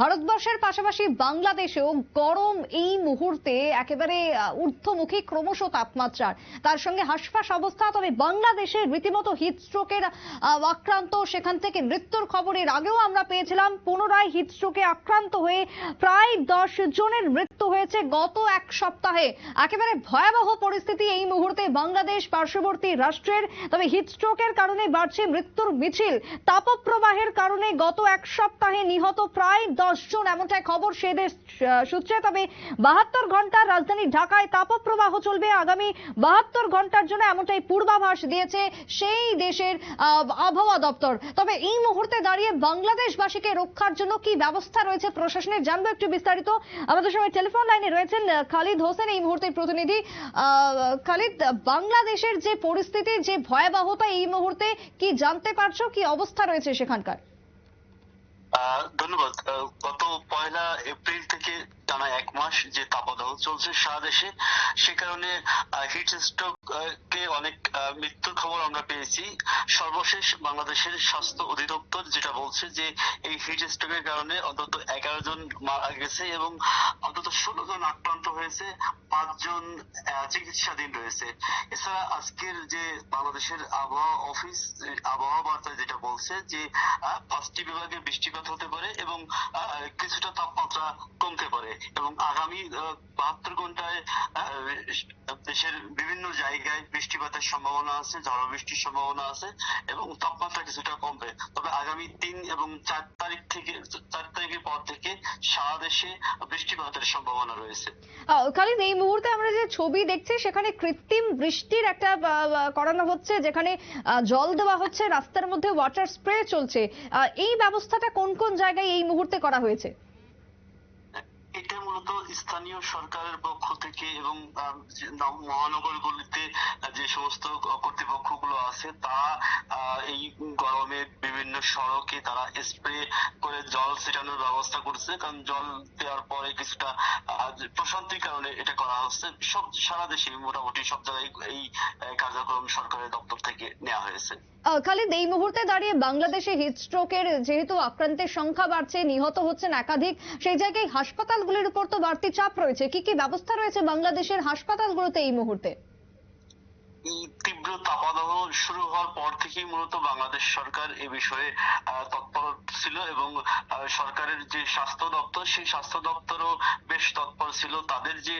ভারতবর্ষের পাশাপাশি বাংলাদেশেও গরম এই মুহূর্তে একেবারে ঊর্ধ্বমুখী ক্রমশ তাপমাত্রার। তার সঙ্গে হাসফাস অবস্থা, তবে বাংলাদেশে রীতিমতো হিটস্ট্রোকের আক্রান্ত। সেখান থেকে মৃত্যুর খবরের আগেও আমরা পেয়েছিলাম, পুনরায় হিটস্ট্রোকে আক্রান্ত হয়ে প্রায় দশ জনের মৃত্যু হয়েছে গত এক সপ্তাহে। একেবারে ভয়াবহ পরিস্থিতি এই মুহূর্তে বাংলাদেশ পার্শ্ববর্তী রাষ্ট্রের। তবে হিটস্ট্রোকের কারণে বাড়ছে মৃত্যুর মিছিল। তাপপ্রবাহের কারণে গত এক সপ্তাহে নিহত প্রায় দশ জন এমনটাই খবর সে দেশ সূত্রে। তবে বাহাত্তর ঘণ্টার রাজধানী ঢাকায় তাপপ্রবাহ চলবে। আগামী বাহাত্তর ঘণ্টার জন্য এমনটাই পূর্বাভাস দিয়েছে সেই দেশের আবহাওয়া দপ্তর। তবে এই মুহূর্তে দাঁড়িয়ে বাংলাদেশবাসীকে রক্ষার জন্য কি ব্যবস্থা রয়েছে প্রশাসনের, জানব একটু বিস্তারিত। আমাদের সঙ্গে টেলিফোন লাইনে রয়েছেন খালিদ হোসেন, এই মুহূর্তের প্রতিনিধি। খালিদ, বাংলাদেশের যে পরিস্থিতি, যে ভয়াবহতা, এই মুহূর্তে কি জানতে পারছ? কি অবস্থা রয়েছে সেখানকার? ধন্যবাদ। গত পয়লা এপ্রিল থেকে টানা এক মাস যে তাপদাহ চলছে সারা দেশে, সে কারণে হিট স্ট্রোক কে অনেক মৃত্যুর খবর আমরা পেয়েছি। সর্বশেষ বাংলাদেশের স্বাস্থ্য অধিদপ্তর যেটা বলছে যে, এই হিট স্ট্রোকের কারণে অন্তত এগারো জন মারা গেছে এবং অন্তত ষোলো জন আক্রান্ত হয়েছে পাঁচজন চিকিৎসাধীন রয়েছে। এছাড়া আজকের যে বাংলাদেশের আবহাওয়া অফিস, আবহাওয়া বার্তা যেটা বলছে যে পাঁচটি বিভাগে বৃষ্টিপাত হতে পারে এবং কিছুটা তাপমাত্রা কমতে পারে। এবং আগামী বাহাত্তর ঘন্টায় দেশের বিভিন্ন জায়গায় বৃষ্টিপাতের সম্ভাবনা আছে ঝড় বৃষ্টির সম্ভাবনা আছে এবং তাপমাত্রা কিছুটা কমবে। তবে আগামী তিন এবং চার তারিখ থেকে, চার তারিখের পর থেকে সারা দেশে বৃষ্টিপাতের সম্ভাবনা রয়েছে। খালিদ, এই মুহূর্তে আমরা যে ছবি দেখছি, সেখানে কৃত্রিম বৃষ্টির একটা করানো হচ্ছে, যেখানে জল দেওয়া হচ্ছে, রাস্তার মধ্যে ওয়াটার স্প্রে চলছে। এই ব্যবস্থাটা কোন কোন জায়গায় এই মুহূর্তে করা হয়েছে? মূলত স্থানীয় সরকারের পক্ষ থেকে এবং মহানগরগুলিতে যে সমস্ত কর্তৃপক্ষগুলো আছে তারা সড়কে তারা স্প্রে করে জল ছিটানোর ব্যবস্থা করছে, কারণ জল দেওয়ার পরে কিছুটা প্রশান্তির কারণে এটা করা হচ্ছে। সব, সারা দেশে মোটামুটি সব জায়গায় এই কার্যক্রম সরকারের দপ্তর থেকে নেওয়া হয়েছে। খালিদ, এই মুহূর্তে দাঁড়িয়ে বাংলাদেশে হিটস্ট্রোকের যেহেতু আক্রান্তের সংখ্যা বাড়ছে, নিহত হচ্ছেন একাধিক, সেই জায়গায় হাসপাতালগুলির উপর তো বাড়তি চাপ রয়েছে। কি কি ব্যবস্থা রয়েছে বাংলাদেশের হাসপাতালগুলোতে এই মুহূর্তে? তীব্র তাপদাহ শুরু হওয়ার পর থেকেই মূলত বাংলাদেশ সরকার এ বিষয়ে তৎপর ছিল এবং সরকারের যে স্বাস্থ্য দপ্তর, সেই স্বাস্থ্য দপ্তরও বেশ তৎপর ছিল। তাদের যে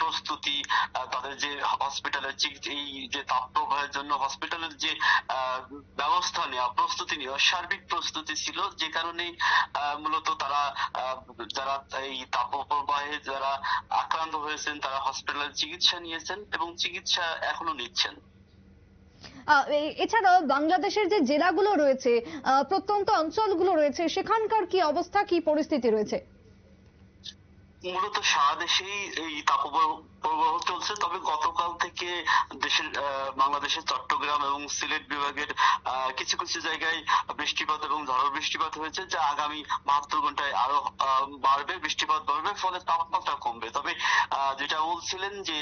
প্রস্তুতি তাদের যে হসপিটালের এই যে তাপ প্রবাহের জন্য হসপিটালের যে ব্যবস্থা নেওয়া, প্রস্তুতি নেওয়া, সার্বিক প্রস্তুতি ছিল যে কারণে মূলত তারা যারা এই তাপ প্রবাহে যারা আক্রান্ত হয়েছেন, তারা হসপিটালে চিকিৎসা নিয়েছেন এবং চিকিৎসা এখনও নিচ্ছেন এ- এছাড়াও বাংলাদেশের যে জেলাগুলো রয়েছে আহ, প্রত্যন্ত অঞ্চলগুলো রয়েছে সেখানকার কি অবস্থা কি পরিস্থিতি রয়েছে? মূলত সারা দেশেই এই তাপপ্রবাহ চলছে। তবে গতকাল থেকে দেশের বাংলাদেশের চট্টগ্রাম এবং সিলেট বিভাগের কিছু কিছু জায়গায় বৃষ্টিপাত এবং ঝড় বৃষ্টিপাত হয়েছে, যা আগামী বাহাত্তর ঘন্টায় আরও বাড়বে, বৃষ্টিপাত বাড়বে, ফলে তাপমাত্রা কমবে। তবে যেটা বলছিলেন যে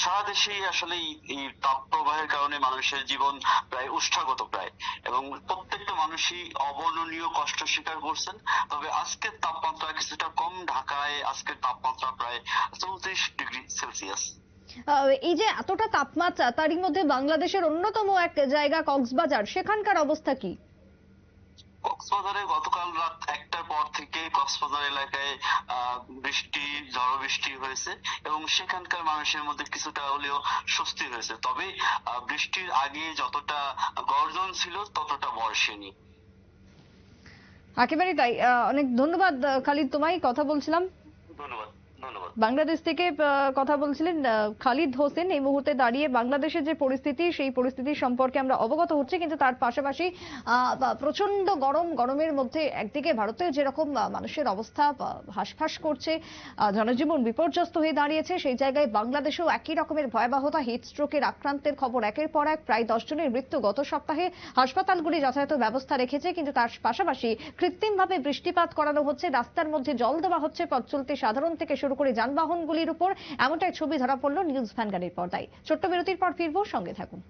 সারা দেশেই আসলে এই তাপ প্রবাহের কারণে মানুষের জীবন প্রায় উষ্ঠাগত প্রায় এবং প্রত্যেকটা মানুষই অবর্ণনীয় কষ্ট স্বীকার করছেন। তবে আজকের তাপমাত্রা কিছুটা কম, ঢাকায় আজকের তাপমাত্রা প্রায় চৌত্রিশ ডিগ্রি সেলসিয়াস এই যে এতটা তাপমাত্রা তারই মধ্যে বাংলাদেশের অন্যতম এক জায়গা কক্সবাজার সেখানকার অবস্থা কি? কক্সবাজারে গতকাল রাত একটার পর থেকে কক্সবাজার এলাকায় বৃষ্টি ঝড় বৃষ্টি হয়েছে এবং সেখানকার মানুষের মধ্যে কিছুটা হলেও স্বস্তি হয়েছে। তবে বৃষ্টির আগে যতটা গর্জন ছিল ততটা বর্ষেনি একেবারেই তাই। অনেক ধন্যবাদ খালিদ তোমায় কথা বলছিলাম। বাংলাদেশ থেকে কথা বলছিলেন খালিদ হোসেন। এই মুহূর্তে দাঁড়িয়ে বাংলাদেশের যে পরিস্থিতি, সেই পরিস্থিতি সম্পর্কে আমরা অবগত হচ্ছি। কিন্তু তার পাশাপাশি প্রচণ্ড গরম, গরমের মধ্যে একদিকে ভারতে যেরকম মানুষের অবস্থা হাঁসফাঁস করছে জনজীবন বিপর্যস্ত হয়ে দাঁড়িয়েছে, সেই জায়গায় বাংলাদেশেও একই রকমের ভয়াবহতা হিট স্ট্রোকের আক্রান্তের খবর একের পর এক। প্রায় দশ জনের মৃত্যু গত সপ্তাহে হাসপাতালগুলি যথাযথ ব্যবস্থা রেখেছে, কিন্তু তার পাশাপাশি কৃত্রিমভাবে বৃষ্টিপাত করানো হচ্ছে। রাস্তার মধ্যে জল দেওয়া হচ্ছে, পথ চলতে সাধারণ থেকে শুরু করে যানবাহনগুলির উপর এমনটাই ছবি ধরা পড়ল নিউজ ভ্যানগাড়ির পর্দায়। ছোট্ট বিরতির পর ফিরবো, সঙ্গে থাকুন।